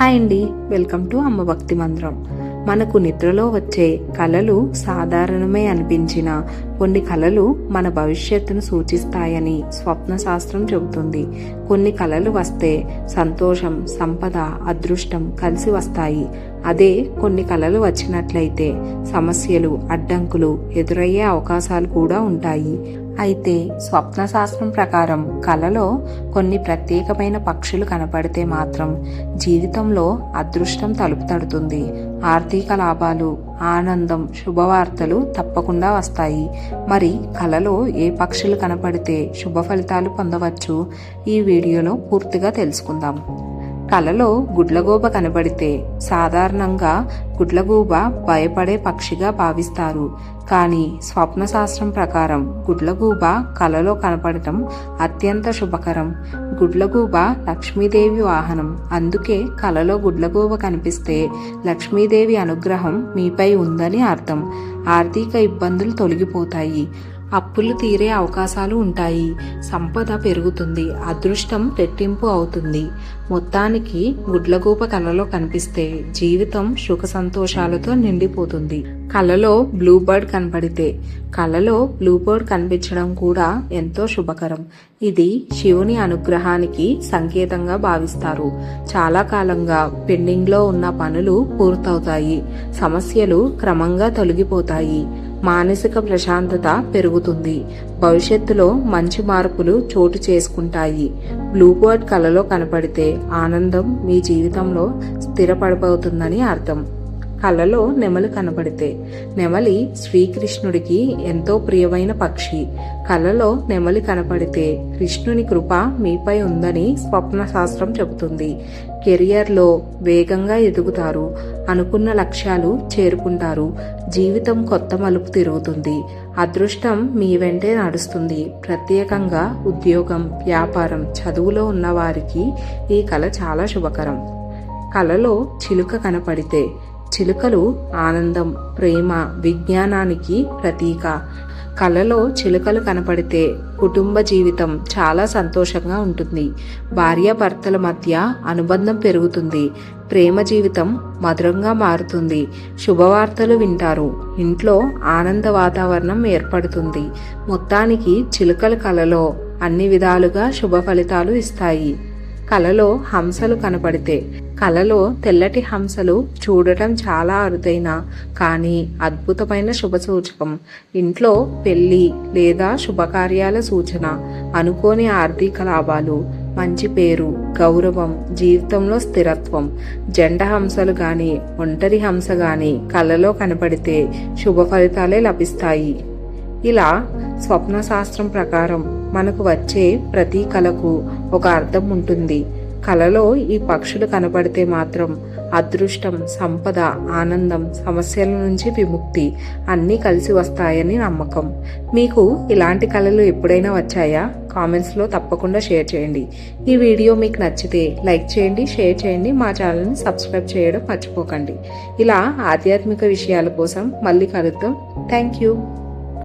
Hi అండి. Welcome to అమ్మ భక్తి మందిరం మనకు నిద్రలో వచ్చే కళలు సాధారణమే అనిపించిన కొన్ని కళలు మన భవిష్యత్తును సూచిస్తాయని స్వప్న శాస్త్రం చెబుతుంది. కొన్ని కళలు వస్తే సంతోషం సంపద అదృష్టం కలిసి వస్తాయి. అదే కొన్ని కళలు వచ్చినట్లయితే సమస్యలు అడ్డంకులు ఎదురయ్యే అవకాశాలు కూడా ఉంటాయి. అయితే స్వప్న శాస్త్రం ప్రకారం కలలో కొన్ని ప్రత్యేకమైన పక్షులు కనపడితే మాత్రం జీవితంలో అదృష్టం తలుపు తడుతుంది. ఆర్థిక లాభాలు ఆనందం శుభవార్తలు తప్పకుండా వస్తాయి. మరి కలలో ఏ పక్షులు కనపడితే శుభ ఫలితాలు పొందవచ్చు? ఈ వీడియోలో పూర్తిగా తెలుసుకుందాం. కలలో గుడ్లగూబ కనబడితే సాధారణంగా గుడ్లగూబ భయపడే పక్షిగా భావిస్తారు. కానీ స్వప్నశాస్త్రం ప్రకారం గుడ్లగూబ కలలో కనపడటం అత్యంత శుభకరం. గుడ్లగూబ లక్ష్మీదేవి వాహనం. అందుకే కలలో గుడ్లగూబ కనిపిస్తే లక్ష్మీదేవి అనుగ్రహం మీపై ఉందని అర్థం. ఆర్థిక ఇబ్బందులు తొలగిపోతాయి. అప్పులు తీరే అవకాశాలు ఉంటాయి. సంపద పెరుగుతుంది. అదృష్టం రెట్టింపు అవుతుంది. మొత్తానికి గుడ్లగూప కలలో కనిపిస్తే జీవితం సుఖ సంతోషాలతో నిండిపోతుంది. కలలో బ్లూ బర్డ్ కనపడితే కలలో బ్లూ బర్డ్ కనిపించడం కూడా ఎంతో శుభకరం. ఇది శివుని అనుగ్రహానికి సంకేతంగా భావిస్తారు. చాలా కాలంగా పెండింగ్లో ఉన్న పనులు పూర్తవుతాయి. సమస్యలు క్రమంగా తొలగిపోతాయి. మానసిక ప్రశాంతత పెరుగుతుంది. భవిష్యత్తులో మంచి మార్పులు చోటు చేసుకుంటాయి. బ్లూ బర్డ్ కలలో కనపడితే ఆనందం మీ జీవితంలో స్థిరపడిపోతుందని అర్థం. కలలో నెమలి కనబడితే. నెమలి శ్రీకృష్ణుడికి ఎంతో ప్రియమైన పక్షి. కలలో నెమలి కనపడితే కృష్ణుని కృప మీపై ఉందని స్వప్న శాస్త్రం చెబుతుంది. కెరియర్లో వేగంగా ఎదుగుతారు అనుకున్న లక్ష్యాలు చేరుకుంటారు జీవితం కొత్త మలుపు తిరుగుతుంది. అదృష్టం మీ వెంటే నడుస్తుంది. ప్రత్యేకంగా ఉద్యోగం వ్యాపారం చదువులో ఉన్నవారికి ఈ కళ చాలా శుభకరం. కలలో చిలుక కనపడితే చిలుకలు ఆనందం ప్రేమ విజ్ఞానానికి ప్రతీక. కలలో చిలుకలు కనపడితే కుటుంబ జీవితం చాలా సంతోషంగా ఉంటుంది. భార్యాభర్తల మధ్య అనుబంధం పెరుగుతుంది. ప్రేమ జీవితం మధురంగా మారుతుంది. శుభవార్తలు వింటారు. ఇంట్లో ఆనంద వాతావరణం ఏర్పడుతుంది. మొత్తానికి చిలుకల కలలో అన్ని విధాలుగా శుభ ఫలితాలు ఇస్తాయి. కలలో హంసలు కనపడితే కలలో తెల్లటి హంసలు చూడటం చాలా అరుదైన కానీ అద్భుతమైన శుభ సూచకం. ఇంట్లో పెళ్ళి లేదా శుభకార్యాల సూచన అనుకోని ఆర్థిక లాభాలు మంచి పేరు గౌరవం జీవితంలో స్థిరత్వం జెండ హంసలు గాని ఒంటరి హంస గాని కలలో కనపడితే శుభ ఫలితాలే లభిస్తాయి. ఇలా స్వప్న శాస్త్రం ప్రకారం మనకు వచ్చే ప్రతి కళకు ఒక అర్థం ఉంటుంది. కలలో ఈ పక్షులు కనబడితే మాత్రం అదృష్టం సంపద ఆనందం సమస్యల నుంచి విముక్తి అన్నీ కలిసి వస్తాయని నమ్మకం. మీకు ఇలాంటి కళలు ఎప్పుడైనా వచ్చాయా? కామెంట్స్లో తప్పకుండా షేర్ చేయండి. ఈ వీడియో మీకు నచ్చితే లైక్ చేయండి షేర్ చేయండి మా ఛానల్ని సబ్స్క్రైబ్ చేయడం మర్చిపోకండి. ఇలా ఆధ్యాత్మిక విషయాల కోసం మళ్ళీ కలుద్దాం. Thank you.